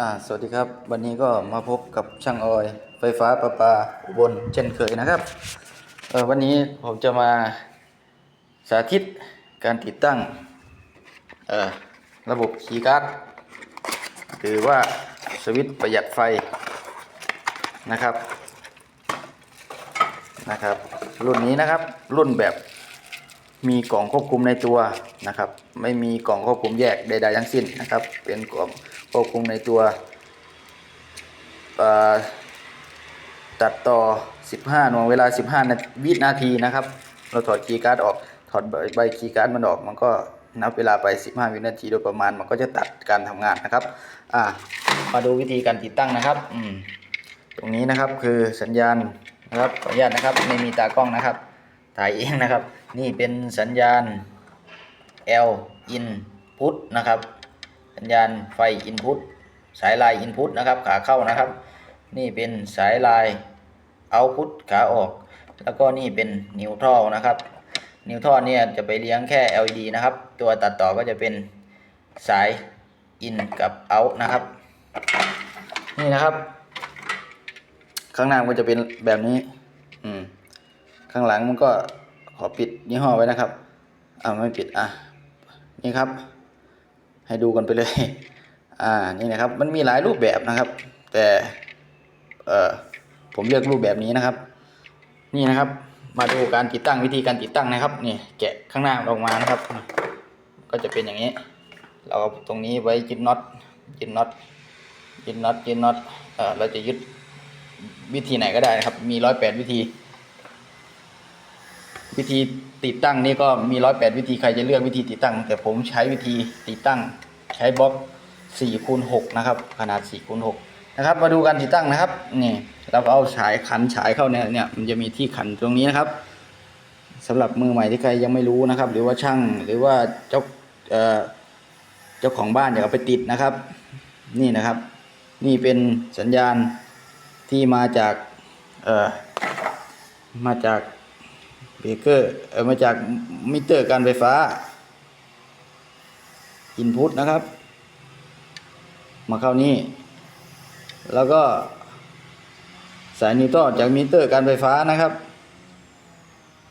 อ่าสวัสดีครับ วันนี้ก็มาพบกับช่างออย ไฟฟ้าประปาอุบลเช่นเคยนะครับเออวันนี้ผมจะมาสาธิตการติดตั้งเอ่อระบบคีย์การ์ดหรือว่าสวิตช์ประหยัดไฟนะครับนะครับ รุ่นนี้นะครับรุ่นแบบมีกล่องควบคุมในตัวนะครับ ไม่มีกล่องควบคุมแยกใดๆทั้งสิ้นนะครับ เป็นกล่อง ควบคุมในตัวตัดต่อ 15 หน่วยเวลา 15 นาวินาทีนะครับ เราถอดคีย์การ์ดออกถอดใบคีย์การ์ดมันออก มันก็นับเวลาไป 15 วินาทีโดยประมาณ มันก็จะตัดการทำงานนะครับอ่ามาดูวิธีการติดตั้งนะครับอืมตรงนี้นะครับคือสัญญาณนะครับขออนุญาตนะครับไม่มีตากล้องนะครับ ถ่ายเองนะครับ นี่เป็นสัญญาณ L input นะครับ สัญญาณไฟ input สายลาย input นะครับ ขาเข้านะครับ นี่เป็นสายลาย output ขาออก แล้วก็นี่เป็นนิวทรัลนะครับ นิวทรัลเนี่ยจะไปเลี้ยงแค่ LED นะครับ ตัวตัดต่อก็จะเป็นสาย in กับ out นะครับ นี่นะครับ ข้างหน้ามันจะเป็นแบบนี้ อืม ข้างหลังมันก็ขอปิดยี่ห้อไว้นะครับ อ่าไม่ปิดอะ นี่ครับ ให้ดูกันไปเลย อ่า นี่นะครับ มันมีหลายรูปแบบนะครับ แต่ เอ่อ ผมเลือกรูปแบบนี้นะครับ นี่นะครับ มาดูการติดตั้งวิธีการติดตั้งนะครับ นี่ แกะข้างหน้าออกมานะครับ ก็จะเป็นอย่างนี้ เราเอาตรงนี้ไว้ยึดน็อต ยึดน็อต ยึดน็อต ยึดน็อต เอ่อ เราจะยึดวิธีไหนก็ได้นะครับ มีร้อยแปดวิธี วิธีติดตั้งนี่ก็มีร้อยแปดวิธีใครจะเลือกวิธีติดตั้ง แต่ผมใช้วิธีติดตั้ง ใช้บล็อกสี่คูณหกนะครับ ขนาดสี่คูณหกนะครับ มาดูการติดตั้งนะครับนี่เราเอาฉายขันฉายเข้าเนี่ยเนี่ยมันจะมีที่ขันตรงนี้นะครับสำหรับมือใหม่ที่ใครยังไม่รู้นะครับ หรือว่าช่างหรือว่าเจ้าเอ่อเจ้าของบ้านอยากเอาไปติดนะครับ นี่นะครับ นี่เป็นสัญญาณที่มาจากเอ่อมาจาก เบรกเกอร์เออมาจากมิเตอร์การไฟฟ้าอินพุตนะครับ มาเข้านี่แล้วก็ สายนิวตรอนจากมิเตอร์การไฟฟ้านะครับ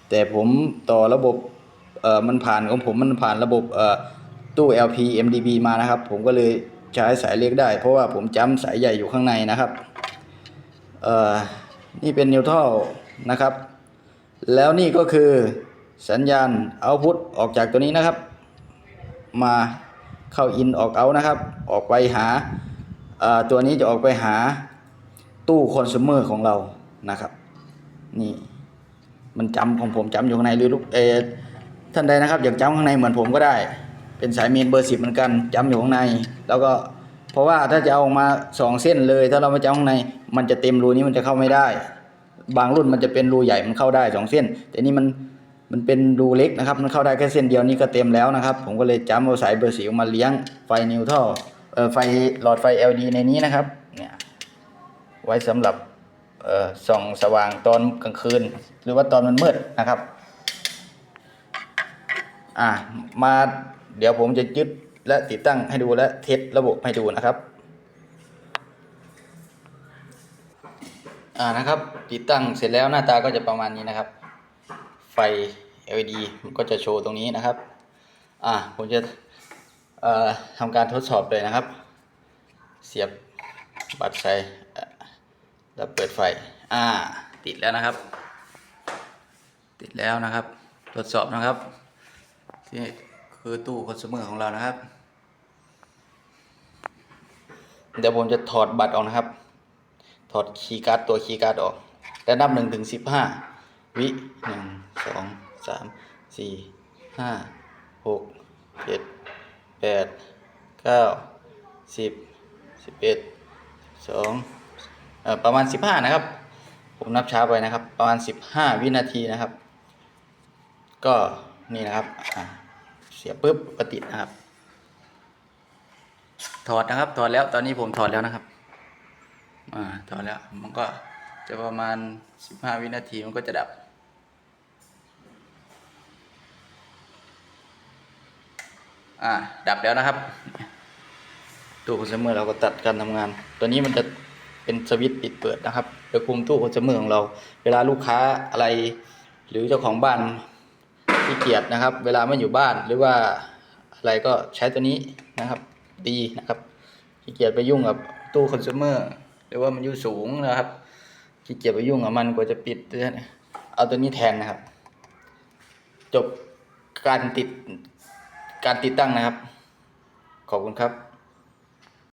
แต่ผมต่อระบบเอ่อมันผ่านของผมมันผ่านระบบเอ่อตู้ LP MDB มานะครับ ผมก็เลยใช้สายเล็กได้ เพราะว่าผมจำสายใหญ่อยู่ข้างในนะครับเอ่อนี่เป็นนิวทัลนะครับ แล้วนี่ก็คือสัญญาณเอาพุตออกจากตัวนี้นะครับ มาเข้าอินออกเอานะครับ ออกไปหาตัวนี้จะออกไปหาตู้คอน sumer ของเรานะครับ นี่มันจำของผมจำอยู่ข้างในหรือลูกเออท่านใดนะครับ อยากจำข้างในเหมือนผมก็ได้ เป็นสายเมนเบอร์สิบเหมือนกันจำอยู่ข้างใน แล้วก็เพราะว่าถ้าจะเอาออกมาสองเส้นเลย ถ้าเราไม่จำข้างใน มันจะเต็มรูนี้มันจะเข้าไม่ได้ บางรุ่นมันจะเป็นรูใหญ่มันเข้าได้สองเส้น แต่นี่มันมันเป็นรูเล็กนะครับ มันเข้าได้แค่เส้นเดียวนี่ก็เต็มแล้วนะครับ ผมก็เลยจำเอาสายเบอร์สีมาเลี้ยงไฟนิวทัลเอ่อไฟหลอดไฟ LED ในนี้นะครับ เนี่ยไว้สำหรับเอ่อส่องสว่างตอนกลางคืน หรือว่าตอนมันมืดนะครับ อะมาเดี๋ยวผมจะยึดและติดตั้งให้ดูและเทสระบบให้ดูนะครับ อ่านะครับ ติดตั้งเสร็จแล้วหน้าตาก็จะประมาณนี้นะครับ ไฟ LED มันก็จะโชว์ตรงนี้นะครับ อ่าผมจะทำการทดสอบเลยนะครับ เสียบบัตรใส่แล้วเปิดไฟ อ่า ติดแล้วนะครับ ติดแล้วนะครับ ทดสอบนะครับ ที่คือตู้คอน sumer ของเรานะครับ เดี๋ยวผมจะถอดบัตรออกนะครับ ถอดคีย์การ์ดตัวคีย์การ์ดออก และนับหนึ่งถึงสิบห้าวิหนึ่งสองสามสี่ห้าหกเจ็ดแปดเก้าสิบสิบเอ็ดสองเอ่อประมาณสิบห้านะครับ ผมนับช้าไปนะครับ ประมาณสิบห้าวินาทีนะครับ ก็นี่นะครับเสียปุ๊บก็ติดนะครับ ถอดนะครับถอดแล้วตอนนี้ผมถอดแล้วนะครับ อ่าถอแล้วมันก็จะประมาณสิบห้าวินาทีมันก็จะดับ อ่า ดับแล้วนะครับ ตู้คอน sumer เราก็ตัดการทำงาน ตัวนี้มันจะเป็นสวิตช์ปิดเปิดนะครับโดยคุมตู้คอน sumer ของเรา เวลาลูกค้าอะไร หรือเจ้าของบ้านขี้เกียจนะครับ เวลาไม่อยู่บ้านหรือว่าอะไรก็ใช้ตัวนี้นะครับ ดีนะครับขี้เกียจไปยุ่งกับตู้คอน sumer หรือว่ามันอยู่สูงนะครับขี้เกียจไปยุ่งกับมันกว่าจะปิดเอาตัวนี้แทนนะครับ จบการติดการติดตั้งนะครับ ขอบคุณครับ